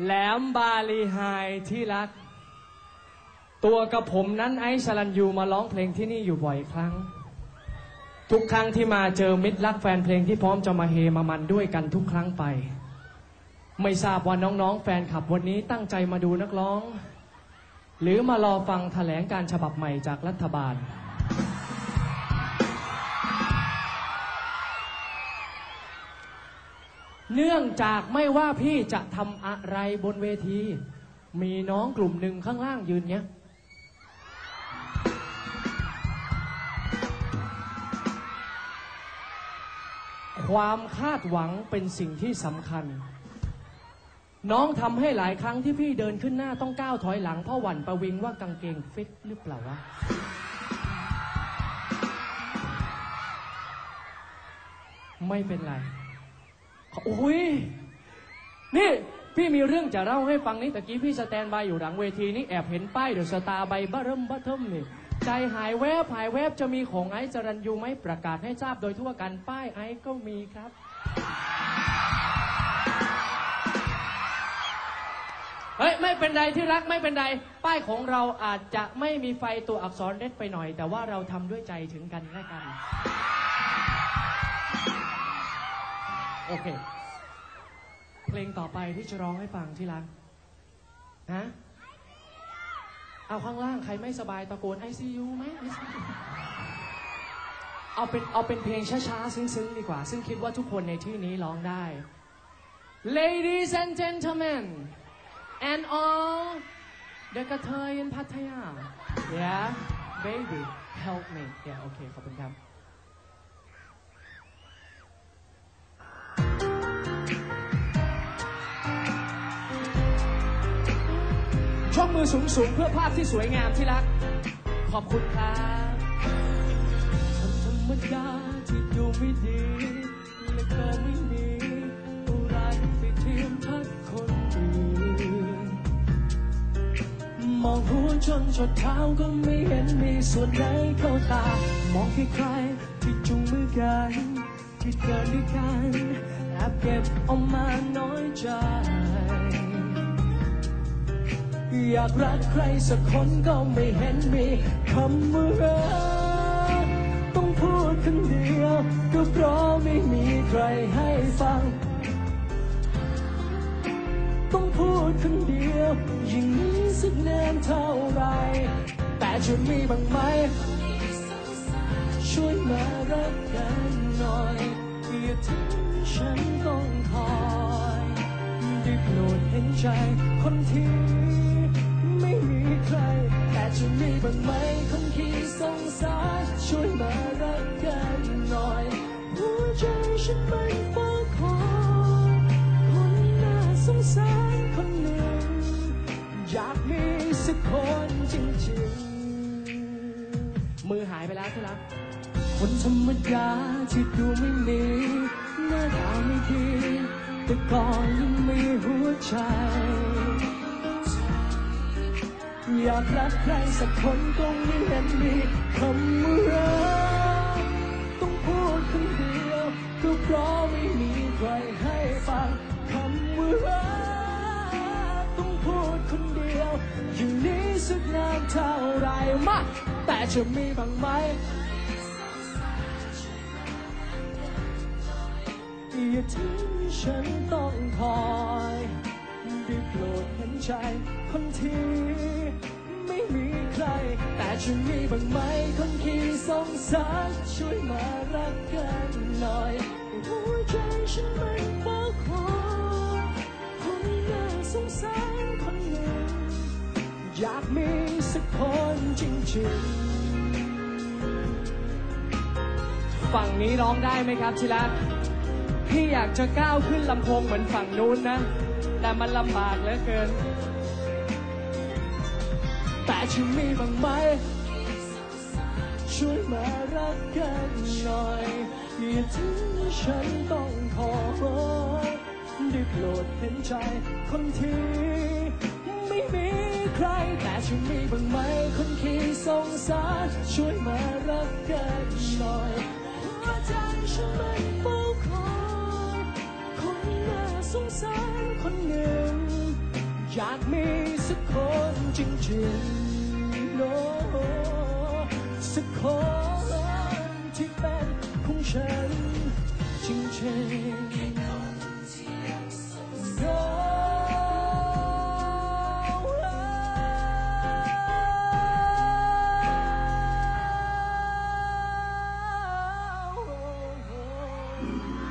แหลมบาลีไฮที่รัก ตัวกับผมนั้นไอซ์สลันยูมาร้องเพลงที่นี่อยู่บ่อยครั้ง ทุกครั้งที่มาเจอมิตรรักแฟนเพลงที่พร้อมจะมาเฮมามันด้วยกันทุกครั้งไป ไม่ทราบว่าน้องๆ แฟนคลับวันนี้ตั้งใจมาดูนักร้อง หรือมารอฟังแถลงการฉบับใหม่จากรัฐบาล เนื่องจากไม่ว่าพี่จะทำอะไรบนเวที มีน้องกลุ่มหนึ่งข้างล่างยืนเนี้ย ความคาดหวังเป็นสิ่งที่สำคัญ น้องทำให้หลายครั้งที่พี่เดินขึ้นหน้าต้องก้าวถอยหลังเพราะหวั่นประวิงว่ากางเกงฟิตหรือเปล่าวะไม่เป็นไร อ้ยนี่พี่มีเรื่องจะเล่าให้ฟังนี่ตะกี้พี่สแตนบายอยู่หลังเวทีนี่แอบเห็นป้ายเดอะสตาร์ใบบ้าเริ่มบ้าเทิมนี่ใจหายแวบหายแวบจะมีของไอซ์จรันยูไหมประกาศให้ทราบโดยทั่วกันป้ายไอซ์ก็มีครับ เฮ้ย ไม่เป็นไรที่รักไม่เป็นไร ป้ายของเราอาจจะไม่มีไฟตัวอักษรเล็ดไปหน่อย แต่ว่าเราทำด้วยใจถึงกันและกัน โอเค เพลงต่อไปที่จะร้องให้ฟังที่รักฮะเอาข้างล่างใครไม่สบายตะโกน ICU ไหมเอาเป็นเอาเป็นเพลงช้าๆ ซึ้งๆ ดีกว่า ซึ่งคิดว่าทุกคนในที่นี้ร้องได้ Ladies and gentlemen and all the กระเทย in พัทยา yeah baby help me yeah โอเคขอบคุณครับ องมือสูงสูงเพื่อภาพที่สวยงามที่รัก ขอบคุณครับคนธรรมดาที่ดูไม่ดี และก็ไม่มีอะไรไปเทียมทัดคนอื่น มองหัวจนจดเท้าก็ไม่เห็นมีส่วนไหนเข้าตา มองใครๆที่จุงมือกันที่เดินด้วยกันแอบเก็บเอามาน้อยใจ อยากรักใครสักคนก็ไม่เห็นมีคำว่ารักต้องพูดคำเดียว ก็เพราะไม่มีใครให้ฟัง ต้องพูดคำเดียวอย่งนี้สักนานเท่าไรแต่จะมีบ้างไหม ช่วยมารักกันหน่อยอย่าทิ้งฉันต้องคอยได้โปรดเห็นใจคนที่ ใคร แต่จะมีบ้างไหมคนที่สงสารช่วยมารักกันหน่อย หัวใจฉันมันเฝ้าคอคนน่าสงสารคนหนึ่ง อยากมีสักคนจริงๆ มือหายไปแล้วที่รัก คนธรรมดาที่ดูไม่มีหน้าตาไม่ดีแต่ก่อนยังมีหัวใจ อยากรักใครสักคนก็ไม่เห็นมีคำว่ารักต้องพูดคำเดียวก็เพราะไม่มีใครให้ฟังคำว่ารักต้องพูดคนเดียวอยู่นี้สักนานเท่าไรมาแต่จะมีบ้างไหมอย่าทิ้งฉันต้องคอย ใจคนที่ไม่มีใคร แต่จะมีบ้างไหมคนที่สงสารช่วยมารักกันหน่อยหัวใจฉันมันเฝ้าคอคนน่าสงสารคนหนึ่งอยากมีสักคนจริงๆ ฝั่งนี้ร้องได้ไหมครับทีรัพี่อยากจะก้าวขึ้นลำโพงเหมือนฝั่งนู้นนะ แต่มันลำบากเหลือเกิน แต่จะมีบ้างไหม ช่วยมารักกันหน่อย อย่าทิ้งฉันต้องขอได้โปรดเห็นใจคนที่ไม่มีใคร แต่จะมีบ้างไหม คนที่สงสาร ช่วยมารักกันหน่อยหัวใจฉันมัน สงสารคนหนึ่ง อยากมีสักคนจริงๆโนสักคนที่เป็นของฉันจริงๆโน้ Oh